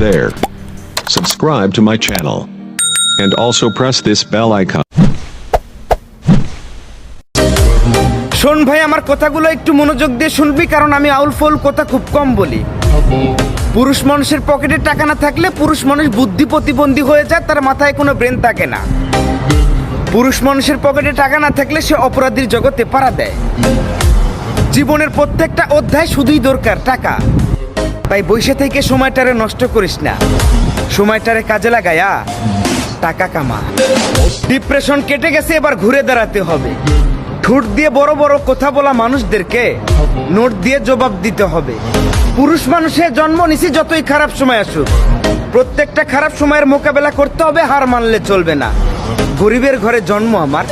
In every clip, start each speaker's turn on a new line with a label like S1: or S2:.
S1: there. Subscribe to my channel. And also press this bell icon.
S2: শোন ভাই, আমার কথাগুলো একটু মনোযোগ দিয়ে শুনবি, কারণ আমি আউল ফল কথা খুব কম বলি পুরুষ মানুষের পকেটে টাকা না থাকলে পুরুষ মানুষ বুদ্ধি প্রতিবন্ধী হয়ে যায়, তার মাথায় কোনো ব্রেন থাকে না পুরুষ মানুষের পকেটে টাকা না থাকলে সে অপরাধীর জগতে পাড়া দেয় জীবনের প্রত্যেকটা অধ্যায় শুধুই দরকার টাকা তাই বৈশে থেকে সময়টারে নষ্ট করিস না। সময়টারে কাজে লাগায়া টাকা কামা। ডিপ্রেশন কেটে গেছে, এবার ঘুরে দাঁড়াতে হবে। ঠোঁট দিয়ে বড় বড় কথা বলা মানুষদেরকে নোট দিয়ে জবাব দিতে হবে। পুরুষ মানুষের জন্ম নিছি যতই খারাপ সময় আসুক। প্রত্যেকটা খারাপ সময়ের মোকাবেলা করতে হবে, হার মানলে চলবে না। গরিবের ঘরে জন্ম আমার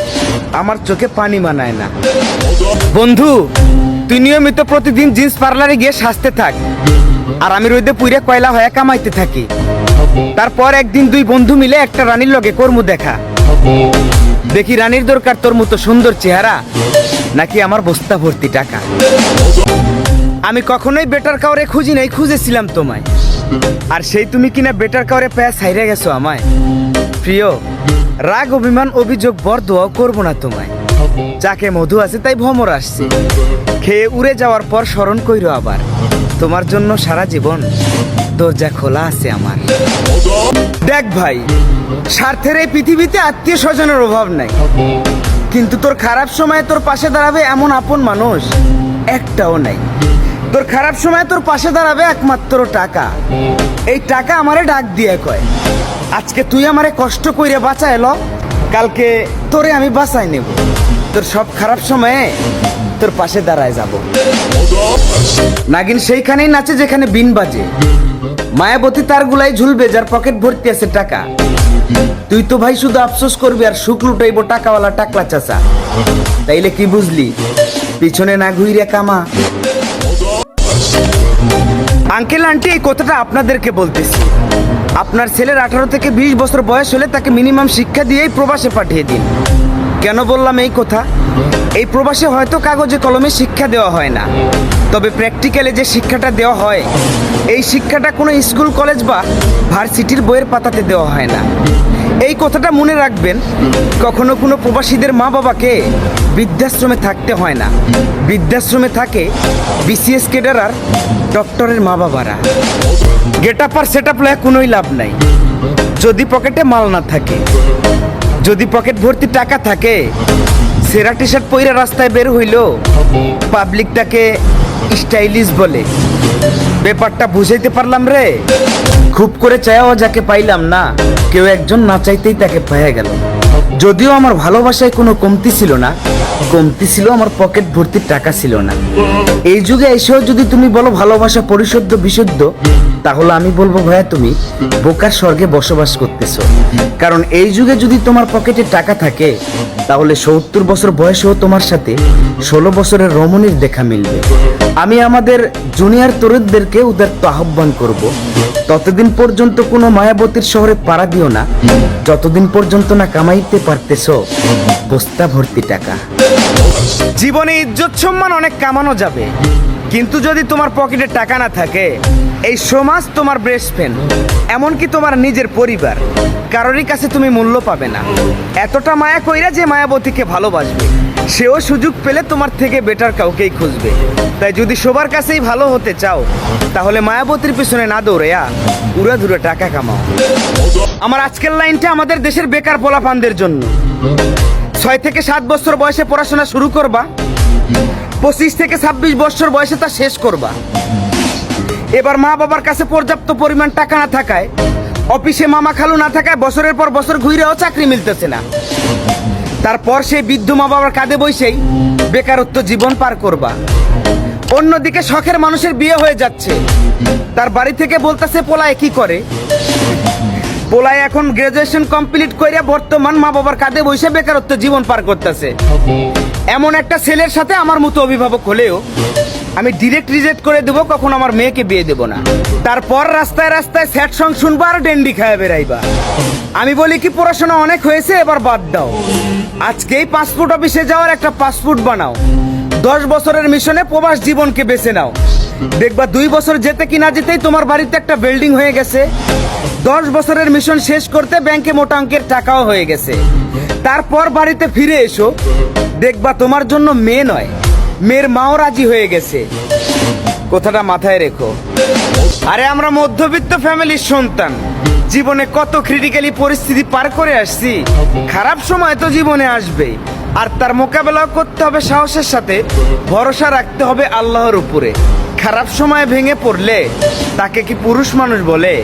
S2: আমার চোখে পানি মানায় না। বন্ধু, তুই নিয়মিত প্রতিদিন জিন্স পার্লারে গিয়ে সাজতে থাক। আর আমি রোদে পুইরে কয়লা হয়ে কামাইতে থাকি। তারপর একদিন দুই বন্ধু মিলে একটা রানীর লগে কর্ম দেখা। দেখি রানীর দরকার তোর মতো সুন্দর চেহারা, নাকি আমার বস্তা ভর্তি টাকা। আমি কখনোই বেটার কাউরে খুঁজি নাই, খুঁজেছিলাম তোমায়। আর সেই তুমি কিনা বেটার কাউরে পেয়ে সাইরে গেছো আমায়। প্রিয়, রাগ, অভিমান, অভিযোগ, বর দোয়াও করব না তোমায়। যাকে মধু আছে তাই ভ্রমর আসছে। খেয়ে উড়ে যাওয়ার পর স্মরণ কইরো আবার। তোমার জন্য সারা জীবন দরজা খোলা আছে আমার। দেখ ভাই, স্বার্থের এই পৃথিবীতে আত্মীয় স্বজনের অভাব নাই। কিন্তু তোর খারাপ সময়ে তোর পাশে দাঁড়াবে এমন আপন মানুষ একটাও নাই। তোর খারাপ সময়ে তোর পাশে দাঁড়াবে একমাত্র টাকা। এই টাকা আমারে ডাক দিয়ে কয়, আজকে তুই আমারে কষ্ট কইরে এলো কালকে তোরে আমি বাঁচাই নেব। তোর সব খারাপ সময়ে তোর পাশে দাঁড়ায় যাব। নাগিন সেইখানেই নাচে যেখানে বিন বাজে। মায়াবতী তার গুলাই ঝুলবে, যার পকেট ভর্তি আছে টাকা। তুই তো ভাই শুধু আফসোস করবি আর সুখ লুটাইবো টাকাওয়ালা টাকলা চাচা। তাইলে কি বুঝলি? পিছনে না ঘুইরে কামা। আঙ্কেল, আন্টি, এই কথাটা আপনাদেরকে বলতেছি। আপনার ছেলের আঠারো থেকে বিশ বছর বয়স হলে তাকে মিনিমাম শিক্ষা দিয়েই প্রবাসে পাঠিয়ে দিন। কেন বললাম এই কথা? এই প্রবাসে হয়তো কাগজে কলমে শিক্ষা দেওয়া হয় না। তবে প্র্যাকটিক্যালে যে শিক্ষাটা দেওয়া হয়, এই শিক্ষাটা কোনো স্কুল, কলেজ বা ভার্সিটির বইয়ের পাতাতে দেওয়া হয় না। এই কথাটা মনে রাখবেন, কখনো কোনো প্রবাসীদের মা বাবাকে বৃদ্ধাশ্রমে থাকতে হয় না। বৃদ্ধাশ্রমে থাকে বিসিএস কেডার আর ডক্টরের মা বাবারা গেট আপ আর সেট আপ লয়ে কোনোই লাভ নাই। যদি পকেটে মাল না থাকে, যদি পকেট ভর্তি টাকা থাকে সেরা টি শার্ট পইরা রাস্তায় বের হইল। পাবলিকটাকে স্টাইলিশ বলে। ব্যাপারটা বুঝাইতে পারলাম রে। খুব করে চায়াও যাকে পাইলাম না, কেউ একজন না চাইতেই তাকে পেয়ে গেল। যদিও আমার ভালোবাসায় কোনো কমতি ছিল না, কমতি ছিল আমার পকেট ভর্তি টাকা ছিল না। এই যুগে এসেও যদি তুমি বলো ভালোবাসা পরিশুদ্ধ, বিশুদ্ধ তাহলে আমি বলব ভাইয়া তুমি বোকার স্বর্গে বসবাস করতেছো। কারণ এই যুগে যদি তোমার পকেটে টাকা থাকে, তাহলে সত্তর বছর বয়সেও তোমার সাথে ষোলো বছরের রমণীর দেখা মিলবে। আমি আমাদের জুনিয়র তরুণদেরকে উদার্ত আহ্বান করব, ততদিন পর্যন্ত কোনো মায়াবতীর শহরে পাড়া দিও না। যতদিন পর্যন্ত না কামাইতে পারতেছো, বস্তা ভর্তি টাকা। জীবনে ইজ্জত সম্মান অনেক কামানো যাবে। কিন্তু যদি তোমার পকেটে টাকা না থাকে এই সমাজ তোমার বেস্ট ফ্রেন্ড এমনকি তোমার নিজের পরিবার। কারোরই কাছে তুমি মূল্য পাবে না। এতটা মায়া কইরা যে মায়াবতীকে ভালোবাসবে, সেও সুযোগ পেলে তোমার থেকে বেটার কাউকেই খুঁজবে। তাই যদি সবার কাছেই ভালো হতে চাও, তাহলে মায়াবতীর পিছনে না দৌড়েয়া উড়া ধুরে টাকা কামাও। আমার আজকের লাইনটা আমাদের দেশের বেকার পোলাপানদের জন্য। ছয় থেকে সাত বছর বয়সে পড়াশোনা শুরু করবা, পঁচিশ থেকে ছাব্বিশ বছর বয়সে তা শেষ করবা। এবার মা বাবার কাছে পর্যাপ্ত পরিমাণ টাকা না থাকায়, অফিসে মামা খালু না থাকায় বছরের পর বছর ঘুরেও চাকরি মিলতেছে না। তারপর সেই বৃদ্ধ মা বাবার কাঁধে বসেই বেকারত্ব জীবন পার করবা। অন্যদিকে শখের মানুষের বিয়ে হয়ে যাচ্ছে। তার বাড়ি থেকে বলতেছে, পোলায় কি করে? পোলায় এখন গ্রাজুয়েশন কমপ্লিট করে বর্তমান মা বাবার কাঁধে বসে বেকারত্ব জীবন পার করতেছে। এমন একটা ছেলের সাথে আমার মতো অভিভাবক হলেও আমি ডিরেক্ট রিজেক্ট করে দেবো, কখন আমার মেয়েকে বিয়ে দেবো না। তারপর রাস্তায় রাস্তায় স্যাড সং শুনবা আর ডেন্ডি খায় বেড়াইবা। আমি বলি কি, পড়াশোনা অনেক হয়েছে, এবার বাদ দাও। আজকেই পাসপোর্ট অফিসে যাওয়ার একটা পাসপোর্ট বানাও। দশ বছরের মিশনে প্রবাস জীবনকে বেছে নাও। দেখবা দুই বছর যেতে কি না যেতেই তোমার বাড়িতে একটা বিল্ডিং হয়ে গেছে। দশ বছরের মিশন শেষ করতে ব্যাংকে মোটা অঙ্কের টাকাও হয়ে গেছে। তারপর বাড়িতে ফিরে এসো। দেখবা তোমার জন্য মেয়ে নয়। মেয়ের মাও রাজি হয়ে গেছে। কথাটা মাথায় রেখো। আরে আমরা মধ্যবিত্ত ফ্যামিলির সন্তান। জীবনে কত ক্রিটিক্যালি পরিস্থিতি পার করে আসছি, খারাপ সময় তো জীবনে আসবে আর তার মোকাবেলাও করতে হবে সাহসের সাথে, ভরসা রাখতে হবে আল্লাহর উপরে। খারাপ সময় ভেঙে পড়লে তাকে কি পুরুষ মানুষ বলে?